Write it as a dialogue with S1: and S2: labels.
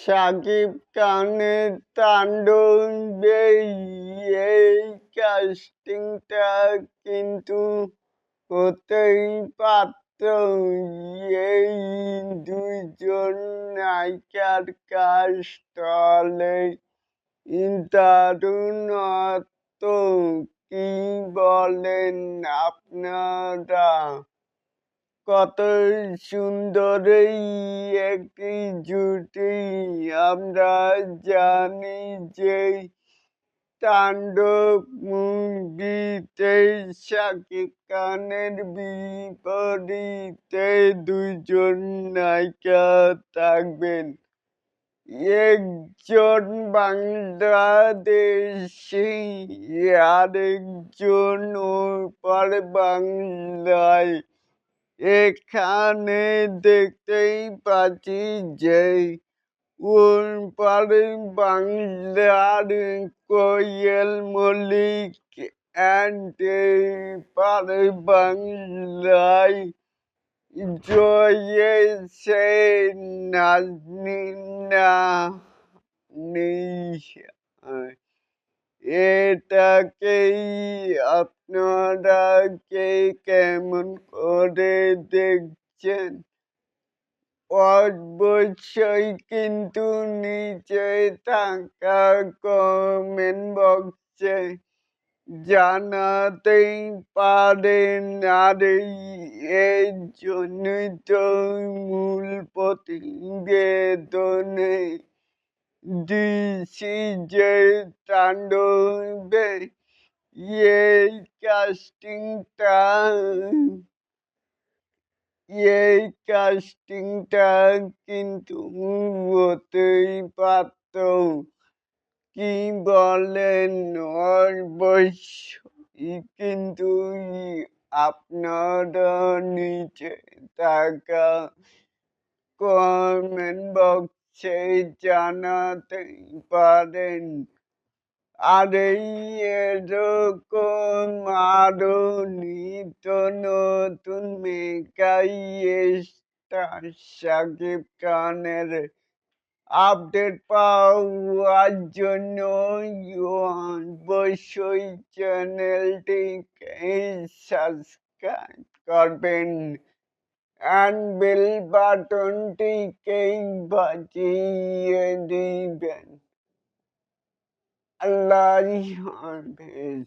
S1: সাকিব খানের তাণ্ডবে এই কাস্টিংটা কিন্তু হতেই পারত। এই দুইজন নায়িকার কাস্ট হলে দারুণত্ব কি বলেন আপনারা? কত সুন্দর একটি জুটি। আমরা জানি যে তাণ্ডব মুভিতে শাকিব খানের বিপরীতে দুইজন নায়িকা থাকবেন। একজন বাংলাদেশি, আরেকজন ওপার বাংলায়। এখানে দেখতেই পাচ্ছি যে ওপার বাংলার কোয়েল মল্লিক অ্যান্ড এপার বাংলায় জয়েছে নাজনীনা এটাকেই আপনারা কে কেমন করে দেখছেন? অবশ্যই কিন্তু নিচে থাকা কমেন্ট বক্সে জানাতেই পারেন। আর এই জন্যই তো মূল প্রতিবেদনে যে তাণ্ডবে এই কাস্টিংটা এই কাস্টিংটা কিন্তু হতেই পারত কি বলেন অবশ্যই কিন্তু আপনারা নিচে থাকা কমেন্ট বক্সে জানাতে পারেন। আর এই এরকম আরও নিত্য নতুন মেকাই স্টার শাকিব খানের আপডেট পাওয়ার জন্য অবশ্যই চ্যানেলটিকে সাবস্ক্রাইব করবেন। and Bill Patton TK Bajiye Deepen. Allah Hafiz.